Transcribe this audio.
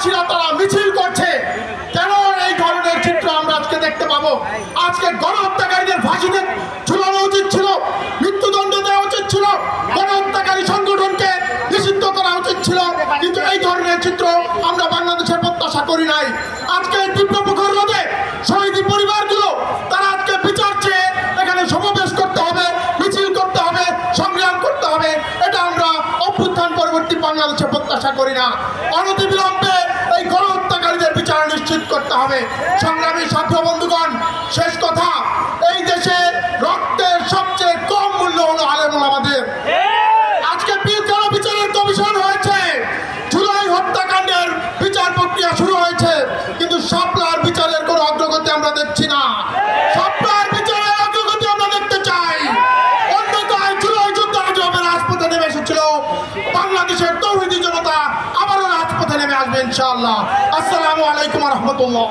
সন্ত্রাসীরা তারা মিছিল করছে, কেন এই ধরনের চিত্র আমরা আজকে দেখতে পাবো? আজকে গণহত্যাকারীদের ফাঁসিতে ঝুলানো উচিত ছিল, মৃত্যুদণ্ড দেওয়া উচিত ছিল, গণহত্যাকারী সংগঠনকে নিষিদ্ধ করা উচিত ছিল, কিন্তু এই ধরনের চিত্র আমরা বাংলাদেশে প্রত্যাশা করি নাই। আজকে এই তীব্র প্রখর রোদে শহীদ পরিবারগুলো, তারা আজকে বিচার চেয়ে এখানে সমাবেশ করতে হবে, মিছিল করতে হবে, সংগ্রাম করতে হবে, এটা আমরা অভ্যুত্থান পরবর্তী বাংলাদেশে প্রত্যাশা করি না। অনতিবিলম্বে নিশ্চিত করতে হবে। সংগ্রামী ছাত্র বন্ধুগণ, শেষ কথা, এই দেশে রক্তের সবচেয়ে কম মূল্য হলো আলেমুল আমাদের আজকে কেন বিচারের কমিশন হয়েছে। জুলাই হত্যাকাণ্ডের বিচার প্রক্রিয়া শুরু হয়েছে। কিন্তু সাপলার বিচারের কোনো অগ্রগতি আমরা দেখছি না। বিচারের অগ্রগতি আমরা দেখতে চাই। বাংলাদেশের তৌহিদি জনতা আসবে ইনশাআল্লাহ আসসালামু আলাইকুম রহমতুল্লাহ